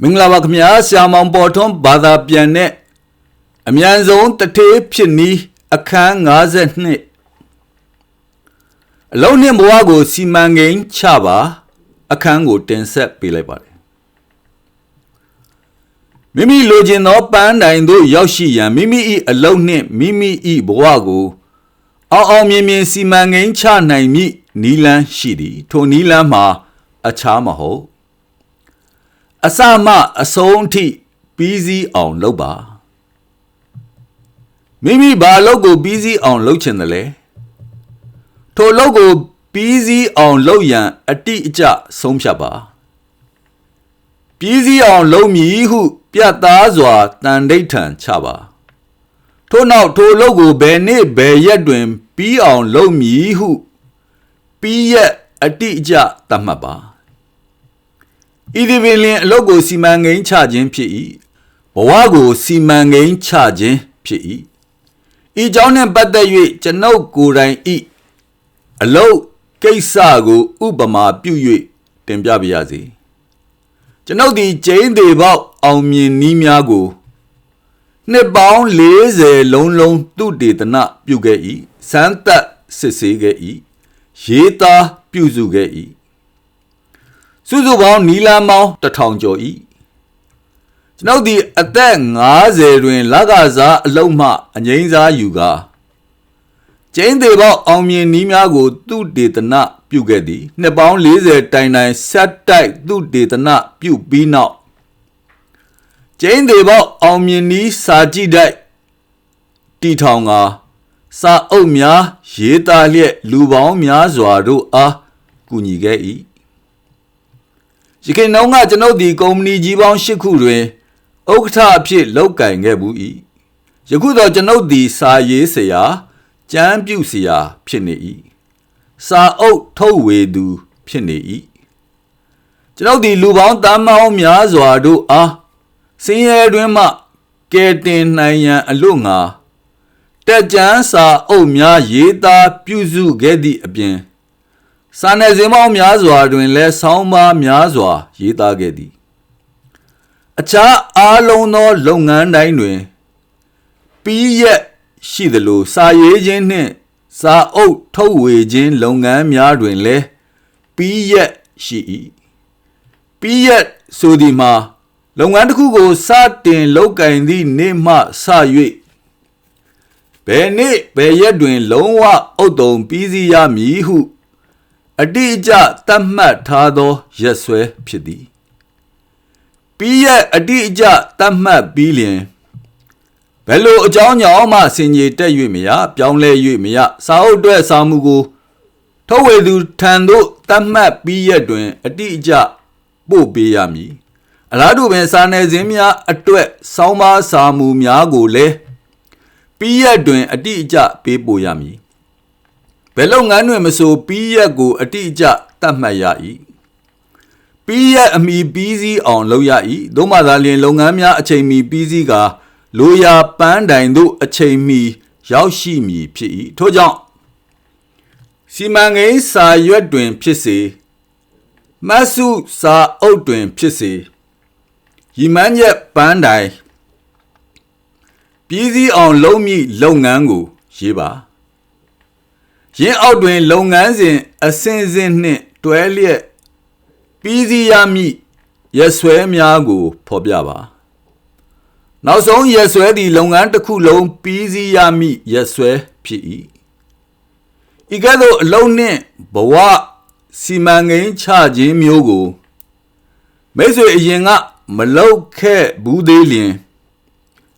မင်္ဂလာပါခင်ဗျာဆရာမောင်ပေါ်ထွန်းဘာသာပြန်တဲ့အမြန်ဆုံးတထေးဖြစ်နီးအခန်း52အလုံးနှင့်ဘဝကိုစီမံကိန်းချပါအခန်းကိုတင်ဆက်ပေးလိုက်ပါတယ်မိမိလိုချင်သောပန်းတိုင်သို့ရောက်ရှိရန်မိမိ၏အလုံးနှင့်မိမိ၏ဘဝကိုအောင်အောင်မြင်မြင်စီမံကိန်းချနိုင်မည်နီလန်းရှိသည်ထိုနီလန်းမှာအခြားမဟုတ် အစမအဆုံးအထိပြီးစီးအောင်လုပ်ပါမိမိဘာလုပ်ကိုပြီးစီးအောင်လုပ်ချင်တယ်လဲထိုလုပ်ကိုပြီးစီးအောင်လုပ်ရန်အတိအကျဆုံးဖြတ်ပါပြီးစီးအောင်လုပ်မည်ဟုပြတ်သားစွာတန်ဋိဋ္ဌံချပါထို့နောက်ထိုလုပ်ကိုဘယ်နေ့ဘယ်ရက်တွင် ပြီးအောင်လုပ်မည်ဟုပြီးရက်အတိအကျသတ်မှတ်ပါ ဤဒီပင်လင်အလုတ်ကိုစီမံကိန်းချခြင်းဖြစ်၏ဘဝကိုစီမံကိန်းချခြင်းဖြစ်၏ဤကြောင့်နှင့်ပတ်သက်၍ကျွန်ုပ်ကိုယ်တိုင်ဤအလုတ်ကိစ္စကိုဥပမာပြု၍တင်ပြပါရစေကျွန်ုပ်သည်ကျင်းသေးပေါက်အောင်မြင်နည်းများကိုနှစ်ပေါင်း40လုံးလုံးသူတေသနပြုခဲ့၏စမ်းသပ်စစ်ဆေးခဲ့၏ရေးသားပြုစုခဲ့၏ စုစုပေါင်းနီလန်းပေါင်းတစ်ထောင်ကျော်ဤကျွန်ုပ်ဒီအသက်50တွင်လကစားအလုံးမှအငိမ့်စားယူကာကျင်းသေးပေါအောင်မြင်နီးများကို သူတေသနပြုခဲ့သည်နှစ်ပေါင်း40တိုင်တိုင်ဆက်တိုက်သူတေသနပြုပြီးနောက်ကျင်းသေးပေါအောင်မြင်နီးစာကြည့်တိုက်တီထောင်ကစာအုပ်များရေးသားလျက်လူပေါင်းများစွာတို့အားကူညီခဲ့၏ ရခိုင်နှောင်းကကျွန်ုပ်ဒီကုမ္ပဏီကြီးပေါင်း၈ခုတွင်ဥက္ကဋ္ဌအဖြစ်လုပ်ကင်ခဲ့ဘူး၏ယခုတော့ကျွန်ုပ်ဒီစာရေးဆရာကျမ်းပြုဆရာဖြစ်နေ၏စာအုပ်ထုတ်ဝေသူဖြစ်နေ၏ကျွန်ုပ်ဒီလူပေါင်းတန်းမောင်းများစွာတို့အားစင်ရဲတွင်မှကဲတင်နိုင်ရန်အလို့ငါတက်ကြမ်းစာအုပ်များရေးသားပြုစုခဲ့သည့်အပြင် စာနယ်ဇင်းပေါင်းများစွာတွင်လည်းဆောင်းပါးများစွာ ရေးသားခဲ့သည်အခြားအားလုံးသော လုပ်ငန်းတိုင်းတွင် ပြီးရက်ရှိသလိုစာရေးခြင်းနှင့် စာအုပ်ထုတ်ဝေခြင်း လုပ်ငန်းများတွင်လည်းပြီးရက်ရှိ၏ပြီးရက်ဆိုသည်မှာလုပ်ငန်းတစ်ခုကိုစတင်လုပ်ကင်သည့်နေ့မှစ၍ဘယ်နေ့ဘယ်ရက်တွင် လုံးဝအုတ်တုံပြီးစီးရမည်ဟု အတိအကျသတ်မှတ်ထားသောရက်စွဲဖြစ်သည်ပြီးရအတိအကျသတ်မှတ်ပြီးလျင်ဘယ်လိုအကြောင်းကြောင့်မှစင်ကြီးတက်၍မရပြောင်းလဲ၍မရစာအုပ်အတွက်စာမှုကိုထုတ်ဝေသူထံသို့သတ်မှတ်ပြီးရက်တွင် အတိအကျပို့ပေးရမည်အလားတူပင်စာနယ်ဇင်းများအတွက်စောင်းပါစာမှုများကိုလည်းပြီးရက်တွင် အတိအကျပေးပို့ရမည် ဘယ်လုပ်ငန်းတွင်မဆိုပြီးရက်ကိုအတိအကျသတ်မှတ်ရ၏ပြီးရက်အမိပြီးစည်းအောင်လုပ်ရ၏သို့မှသာလျှင်လုပ်ငန်းများအချိန်မီပြီးစည်းကာလိုရာပန်းတိုင်သို့အချိန်မီရောက်ရှိမည်ဖြစ်၏ထို့ကြောင့်စီမံကိန်းစာရွက်တွင်ဖြစ်စေမတ်စုစာအုပ်တွင်ဖြစ်စေရီမန်းရက်ပန်းတိုင်ပြည်စည်းအောင် လုပ်မည့်လုပ်ငန်းကိုရေးပါ ရင်းအောက်တွင် လုပ်ငန်းစဉ်အစဉ်စဉ်နှင့်တွဲလျက်ပြီးစီးရမည့်ရက်ဆွဲများကို ဖော်ပြပါနောက်ဆုံးရက်ဆွဲသည့်လုပ်ငန်းတစ်ခုလုံးပြီးစီးရမည့်ရက်ဆွဲဖြစ်၏ဤကဲ့သို့အလုံးနှင့်ဘဝစီမံကိန်းချခြင်းမျိုးကိုမိတ်ဆွေအရင်ကမလောက်ခဲ့ဘူးသေးလျင်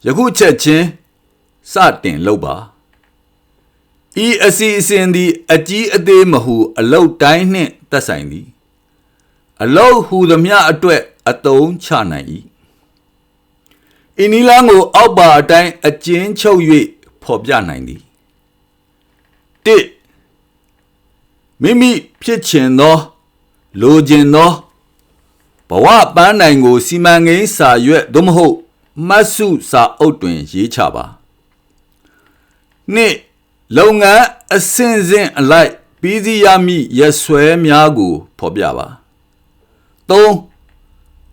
ယခုချက်ချင်းစတင်လုပ်ပါ ဤအစီအစဉ်သည် အကြီးအသေးမဟုအလုတ်တိုင်းနှင့်သက်ဆိုင်သည် အလုတ်ဟူသည်မြအတွက်အတုံးချနိုင်၏ဤနီလန်းကို အောက်ပါအတိုင်းအကျဉ်းချုပ်၍ဖော်ပြနိုင်သည်၁မိမိဖြစ်ချင်သောလိုချင်သောဘဝပန်းနိုင်ကို စီမံကိန်းစာရွက်သို့မဟုတ်မတ်စုစာအုပ်တွင်ရေးချပါနှစ် လုပ်ငန်းအဆင့်ဆင့်အလိုက်ပြီးစီးရမည့်ရဆွဲများကို ဖော်ပြပါ၃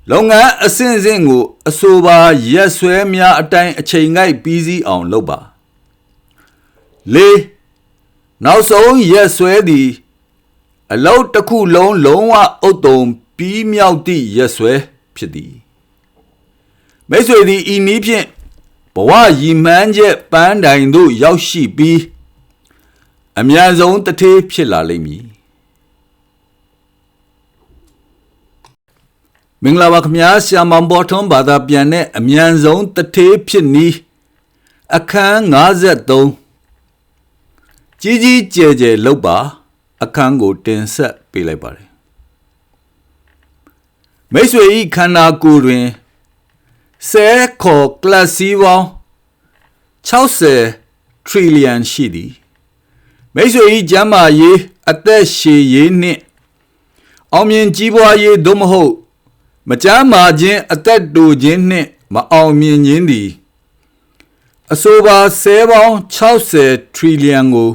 လုပ်ငန်းအဆင့်ဆင့်ကို အဆိုပါရက်စွဲများအတိုင်းအချိန်ငိုက်ပြီးစီးအောင်လုပ်ပါ၄နောက်ဆုံးရက်စွဲသည်အလုပ်တစ်ခုလုံးလုံးဝအုတ်တုံပြီးမြောက်သည့်ရက်စွဲဖြစ်သည်မိတ်ဆွေသည်ဤနည်းဖြင့်ဘဝရည်မှန်းချက်ပန်းတိုင်သို့ရောက်ရှိပြီး အများဆုံးတထေးဖြစ်လာလိမ့်မည်မင်္ဂလာပါခင်ဗျာဆရာမောင်ဘော်ထွန်းဘာသာပြန်တဲ့အမြန်ဆုံးတထေးဖြစ်နီးအခန်း53ကြီးကြီးကျယ်ကျယ်လောက်ပါ အခန်းကိုတင်ဆက်ပေးလိုက်ပါတယ်မိတ်ဆွေဤခန္ဓာကိုယ်တွင်ဆဲခေါ်ကလပ်စီပေါင်း60 trillion ရှိသည် မိတ်ဆွေဤကျမ်းမာရေးအသက်ရှည်ရေးနှင့်အောင်မြင်ကြီးပွားရေးသို့မဟုတ် မကြမ်းမာခြင်းအသက်တူခြင်းနှင့်မအောင်မြင်ခြင်းသည်အဆိုပါဆဲပေါင်း60 trillion ကို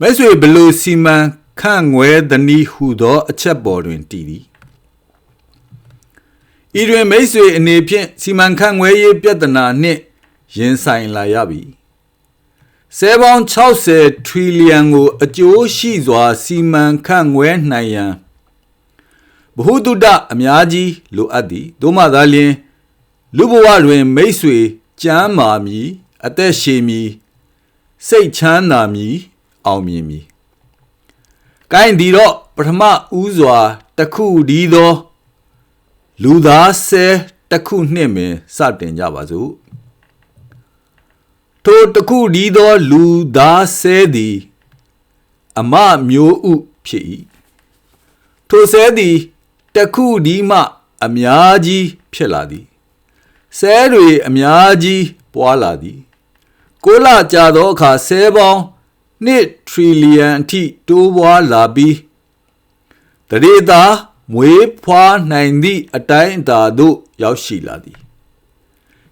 မိတ်ဆွေဘလူစီမံခန့်ငွဲသနည်းဟုသော အချက်ပေါ်တွင်တည်သည်ဤတွင်မိတ်ဆွေအနေဖြင့်စီမံခန့်ငွဲရေးပြဿနာနှင့်ရင်ဆိုင်လာရပြီ ဆဲပေါင်း60 trillion ကို အကျိုးရှိစွာ စီမံခန့်ငွဲနိုင်ရန်ဘ ഹു တုတအများကြီးလိုအပ်သည်တို့မှသာလျှင်လူဘဝတွင်မိတ်ဆွေကြမ်းမာမည်အသက်ရှည်မည်စိတ်ချမ်းသာမည်အောင်မြင်မည်။ကိုင်းဒီတော့ပထမဦးစွာတခုဒီသော လူသားဆဲတခုနှင့်ပင်စတင်ကြပါစို့။ ထိုတခုဒီသောလူသားဆဲသည် အမမျိုးဥဖြစ်၏။ထိုဆဲသည်တခုဒီမှ အများကြီးဖြစ်လာသည်ဆဲတွေအများကြီးပွားလာသည်ကိုလကြာသောအခါဆဲပေါင်း2 trillion အထိတိုးပွားလာပြီးတရေသာမွေးဖွားနိုင်သည့်အတိုင်းအတာသို့ရောက်ရှိလာသည်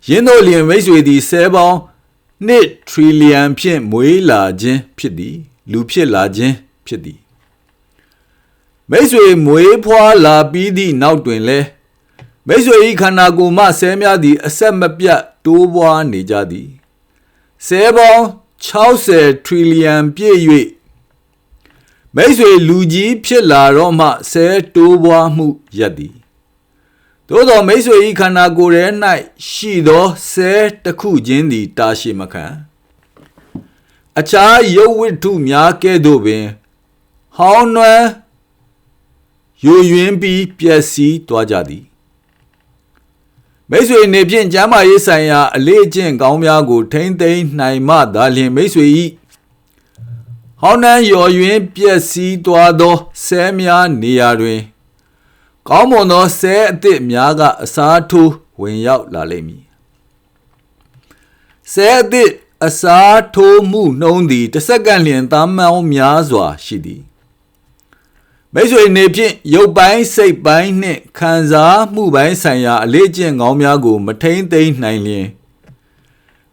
ယင်းတို့လျင်မိတ်ဆွေသည်ဆဲပေါင်း 2 trillion ဖြင့်မွေးလာခြင်းဖြစ်သည် လူဖြစ်လာခြင်းဖြစ်သည်မိတ်ဆွေမွေးဖွားလာပြီးသည့်နောက်တွင်လဲမိတ်ဆွေ၏ခန္ဓာကိုယ်မှဆဲများသည်အဆက်မပြတ်တိုးပွားနေကြသည်ဆဲပေါင်း60 trillion ပြည့်၍မိတ်ဆွေလူကြီးဖြစ်လာတော့မှဆဲတိုးပွားမှုရပ်သည် သို့သောမိတ်ဆွေ၏ခန္ဓာကိုယ်ထဲ၌ရှိသောဆဲတစ်ခုချင်းသည်တာရှိမခံအခြားရုပ်ဝတ္ထုများကဲ့သို့ပင်ဟောင်းနွမ်းယိုယွင်းပြီးပျက်စီးသွားကြသည်မိတ်ဆွေနေဖြင့်ကျမ်းမာရေးဆိုင်ရာအလေးအကျင့်ကောင်းများကို ထိမ့်သိမ်းနိုင်မှသာလျှင်မိတ်ဆွေ၏ဟောင်းနှံရော်ယွင်းပျက်စီးသွားသောဆဲများနေရာတွင် ကောင်းမွန်သောဆဲအသစ်များကအစားထိုးဝင်ရောက်လာလိမ့်မည်ဆဲအသစ်အစားထိုးမှုနှုံးသည်တစ်စက္ကန့်လျင်သားမောင်းများစွာရှိသည်မိတ်ဆွေနေဖြင့်ရုပ်ပိုင်းစိတ်ပိုင်းနှင့်ခံစားမှုပိုင်းဆိုင်ရာအလေးကျင့်ကောင်းများကို မထိန်သိမ်းနိုင်လျင်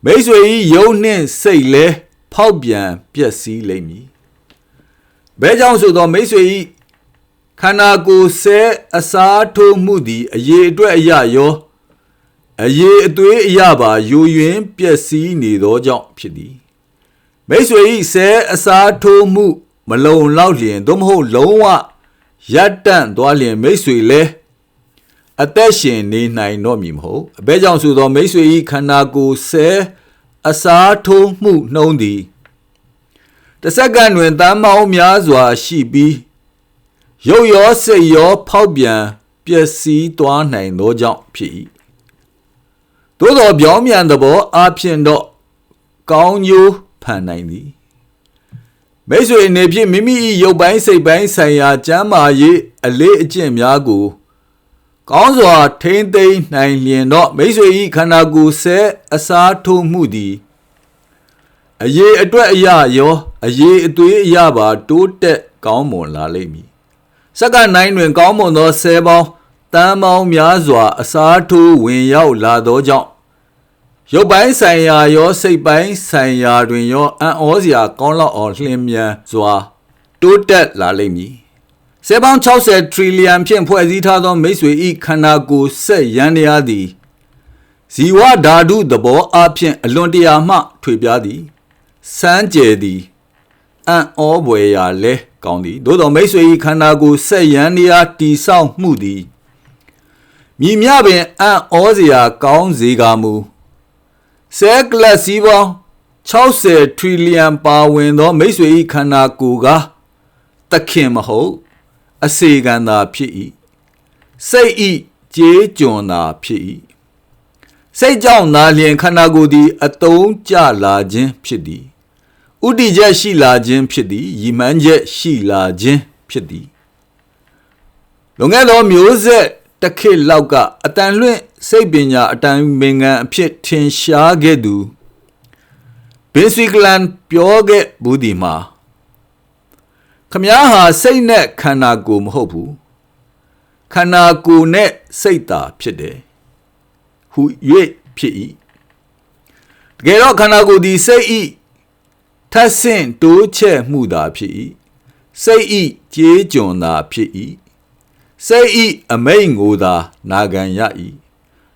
မိတ်ဆွေ၏ယုံနှင့်စိတ်လဲဖောက်ပြန်ပျက်စီးလိမ့်မည်။ဘဲကြောင့်ဆိုသောမိတ်ဆွေ၏ ခန္ဓာကိုယ်ဆဲအစားထိုးမှုသည်အရေးအတွက်အရာရောအရေးအသွေးအရာပါယူယွင်းပျက်စီးနေသောကြောင့်ဖြစ်သည်။မိတ်ဆွေ၏ဆဲအစားထိုးမှု မလုံလောက်လျင်သို့မဟုတ်လုံးဝရပ်တန့်သွားလျင်မိတ်ဆွေလဲအသက်ရှင်နေနိုင်တော့မည်မဟုတ်အဘဲကြောင့်ဆိုသောမိတ်ဆွေ၏ခန္ဓာကိုယ်ဆဲအစားထိုးမှုနှုံးသည်တစ်စက္ကန့်တွင်တမ်းမောင်းများစွာရှိပြီး ရုပ်ရောစိတ်ရောဖောက်ပြန်ပျက်စီးသွားနိုင်သောကြောင့်ဖြစ်၏သို့သောပြောင်းပြန်သဘောအဖြစ်တော့ကောင်းကျိုးဖန်နိုင်သည်မိတ်ဆွေအနေဖြင့်မိမိ၏ရုပ်ပိုင်းစိတ်ပိုင်းဆိုင်ရာကျမ်းမာရေးအလေးအကျင့်များကို ကောင်းစွာထိမ့်သိမ်းနိုင်လျင်တော့မိတ်ဆွေ၏ခန္ဓာကိုယ်ဆဲအစားထိုးမှုသည်အရေးအတွက်အရာရောအရေးအသွေးအရာပါ တိုးတက်ကောင်းမွန်လာလိမ့်မည် စက္ကန့်တိုင်းတွင် ကောင်းမွန်သောဆဲပေါင်းတန်ပေါင်းများစွာ အစားထိုးဝင်ရောက်လာသောကြောင့်ရုပ်ပိုင်းဆိုင်ရာရောစိတ်ပိုင်းဆိုင်ရာတွင်ရောအံ့ဩစရာကောင်းလောက်အောင်လျင်မြန်စွာ တိုးတက်လာလိမ့်မည်ဆဲပေါင်း60 trillion ဖြင့်ဖွဲ့စည်းထားသောမိတ်ဆွေဤခန္ဓာကိုယ်ဆက်ရန်တရားသည်ဇီဝဓာတုသဘောအဖြင့်အလွန်တရာမှ ထွေပြားသည်စမ်းကြယ်သည်အံ့ဩပွေရာလဲ ကောင်းသည်သို့တော်မိတ်ဆွေဤခန္ဓာကိုယ်ဆက်ရန်တရားတိဆောက်မှုသည်မြည်မြပင်အံ့ဩစရာကောင်းစေကာမူဆဲကလပ်စီပေါင်း60 trillion ပါဝင်သောမိတ်ဆွေဤခန္ဓာကိုယ်ကတခင်မဟုတ် အစေခံသာဖြစ်၏စိတ်ဤကြေးကျွန်သာဖြစ်၏စိတ်ကြောင့်သာလျင်ခန္ဓာကိုယ်သည် အတုံးကြလာခြင်းဖြစ်သည် ဥတည်ချက်ရှိလာခြင်းဖြစ်သည်ရည်မှန်းချက်ရှိလာခြင်းဖြစ်သည်လွန်ခဲ့သောမျိုးဆက်တစ်ခေတ်လောက်ကအတန်လွင့်စိတ်ပညာအတန်ပင်ငံအဖြစ်ထင်ရှားခဲ့သူဘင်စီကလန်ပြောခဲ့ဘူးဒီမှာခမားဟာစိတ်နဲ့ခန္ဓာကိုယ်မဟုတ်ဘူးခန္ဓာကိုယ်နဲ့စိတ်သာဖြစ်တယ်ဟု၍ဖြစ်၏တကယ်တော့ခန္ဓာကိုယ်သည်စိတ်ဤ ထပ်ဆင့်တိုးချက်မှုသာဖြစ်၏စိတ်ဤကြေးကျွန်သာဖြစ်၏စိတ်ဤအမိန်ကိုသာနာခံရ၏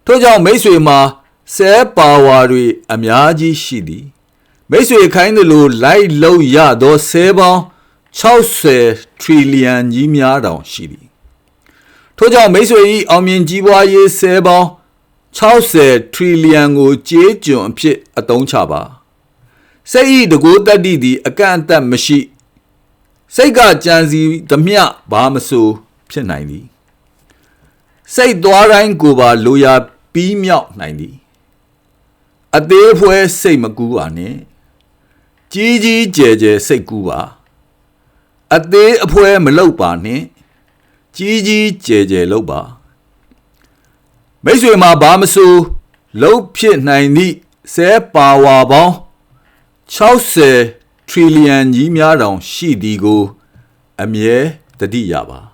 ထို့ကြောင့်မိတ်ဆွေမှာဆဲပါဝါတွေအများကြီးရှိသည်မိတ်ဆွေခိုင်းသလိုလိုက်လို့ရသောဆဲပေါင်း60 trillion ကြီးများတောင်ရှိသည်ထို့ကြောင့်မိတ်ဆွေ၏အောင်မြင်ကြီးပွားရေးဆဲပေါင်း60 trillion ကိုကြေးကျွန်အဖြစ်အသုံးချပါ စိတ်ဤတကိုးတတ္တိသည် အကန့်အသတ်မရှိစိတ်ကကြံစီသမျှဘာမဆိုဖြစ်နိုင်သည်စိတ်သွားတိုင်းကိုပါလိုရာပြီးမြောက်နိုင်သည်အသေးဖွဲစိတ်မကူးပါနဲ့ကြီးကြီးကျယ်ကျယ်စိတ်ကူးပါအသေးအဖွဲမလောက်ပါနဲ့ကြီးကြီးကျယ်ကျယ်လောက်ပါမိတ်ဆွေမှာဘာမဆိုလှုပ်ဖြစ်နိုင်သည့်ဆဲပါဝါပေါင်း 60 trillion ကြီးများတောင်ရှိသည်ကို အမြဲတတိရပါ